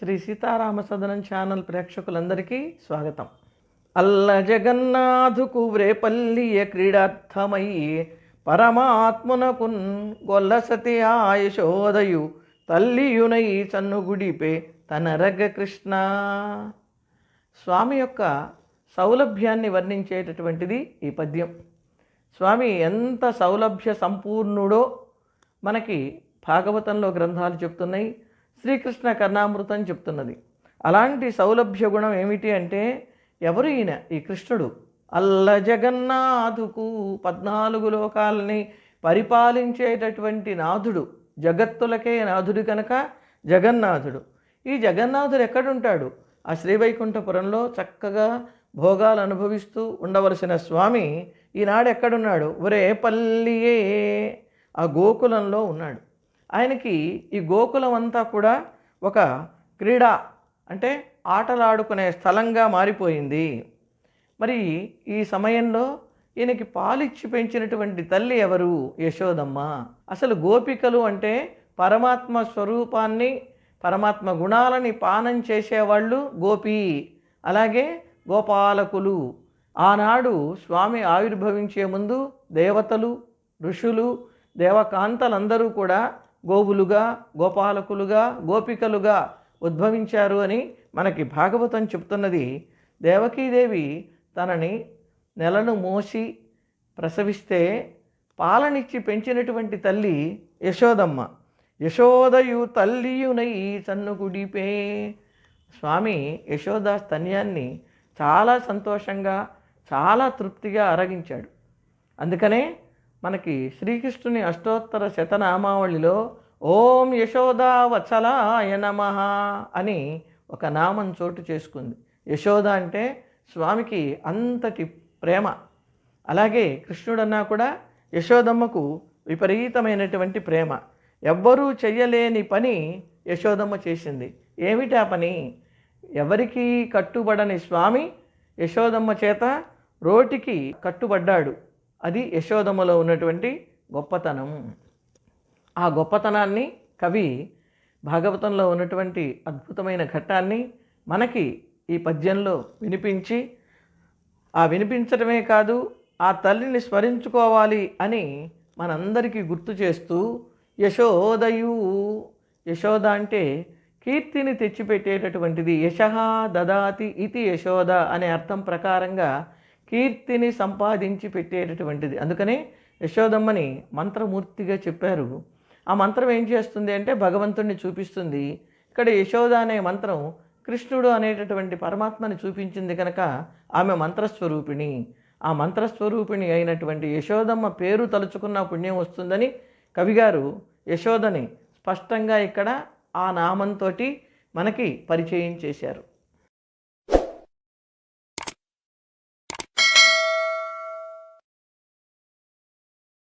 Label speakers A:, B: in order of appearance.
A: Shri Sitarama సదనం channel ప్రేక్షకులందరికీ స్వాగతం. అల్ల జగన్నాథుకు వ్రేపల్లియ క్రీడార్థమై పరమాత్మునకున్ గొల్లసతి ఆయుషోదయు తల్లియునై చన్నుగుడిపే తనరగ కృష్ణ. స్వామి యొక్క సౌలభ్యాన్ని వర్ణించేటటువంటిది ఈ పద్యం. స్వామి ఎంత సౌలభ్య సంపూర్ణుడో మనకి భాగవతంలో గ్రంథాలు చెప్తున్నాయి. శ్రీకృష్ణ కర్ణామృతం చెప్తున్నది. అలాంటి సౌలభ్య గుణం ఏమిటి అంటే ఎవరు ఈయన? ఈ కృష్ణుడు. అల్ల జగన్నాథుకు పద్నాలుగు లోకాలని పరిపాలించేటటువంటి నాథుడు. జగత్తులకే నాథుడు కనుక జగన్నాథుడు. ఈ జగన్నాథుడు ఎక్కడుంటాడు? ఆ శ్రీవైకుంఠపురంలో చక్కగా భోగాలు అనుభవిస్తూ ఉండవలసిన స్వామి ఈనాడు ఎక్కడున్నాడు? ఒరే పల్లియే. ఆ గోకులంలో ఉన్నాడు. ఆయనకి ఈ గోకులం అంతా కూడా ఒక క్రీడా అంటే ఆటలాడుకునే స్థలంగా మారిపోయింది. మరి ఈ సమయంలో ఈయనకి పాలిచ్చి పెంచినటువంటి తల్లి ఎవరు? యశోదమ్మ. అసలు గోపికలు అంటే పరమాత్మ స్వరూపాన్ని పరమాత్మ గుణాలని పానం చేసేవాళ్ళు గోపి అలాగే గోపాలకులు. ఆనాడు స్వామి ఆవిర్భవించే ముందు దేవతలు ఋషులు దేవకాంతలందరూ కూడా గోవులుగా గోపాలకులుగా గోపికలుగా ఉద్భవించారు అని మనకి భాగవతం చెప్తున్నది. దేవకీదేవి తనని నెలను మోసి ప్రసవిస్తే పాలనిచ్చి పెంచినటువంటి తల్లి యశోదమ్మ. యశోదయు తల్లియునై సన్నుగుడిపే స్వామి యశోద స్తన్యాన్ని చాలా సంతోషంగా చాలా తృప్తిగా అరగించాడు. అందుకనే మనకి శ్రీకృష్ణుని అష్టోత్తర శతనామావళిలో ఓం యశోదా వత్సలాయ నమ అని ఒక నామం చోటు చేసుకుంది. యశోద అంటే స్వామికి అంతటి ప్రేమ. అలాగే కృష్ణుడన్నా కూడా యశోదమ్మకు విపరీతమైనటువంటి ప్రేమ. ఎవ్వరూ చెయ్యలేని పని యశోదమ్మ చేసింది. ఏమిటి ఆ పని? ఎవరికీ కట్టుబడని స్వామి యశోదమ్మ చేత రోటికి కట్టుబడ్డాడు. అది యశోదమ్మలో ఉన్నటువంటి గొప్పతనం. ఆ గొప్పతనాన్ని కవి భాగవతంలో ఉన్నటువంటి అద్భుతమైన ఘట్టాన్ని మనకి ఈ పద్యంలో వినిపించి ఆ వినిపించడమే కాదు ఆ తల్లిని స్మరించుకోవాలి అని మనందరికీ గుర్తు చేస్తూ యశోదయు యశోద అంటే కీర్తిని తెచ్చిపెట్టేటటువంటిది యశ దదాతి ఇతి యశోద అనే అర్థం ప్రకారంగా కీర్తిని సంపాదించి పెట్టేటటువంటిది. అందుకనే యశోదమ్మని మంత్రమూర్తిగా చెప్పారు. ఆ మంత్రం ఏం చేస్తుంది అంటే భగవంతుణ్ణి చూపిస్తుంది. ఇక్కడ యశోద అనే మంత్రం కృష్ణుడు అనేటటువంటి పరమాత్మని చూపించింది కనుక ఆమె మంత్రస్వరూపిణి. ఆ మంత్రస్వరూపిణి అయినటువంటి యశోదమ్మ పేరు తలుచుకున్న పుణ్యం వస్తుందని కవిగారు యశోదని స్పష్టంగా ఇక్కడ ఆ నామంతో మనకి పరిచయం చేశారు.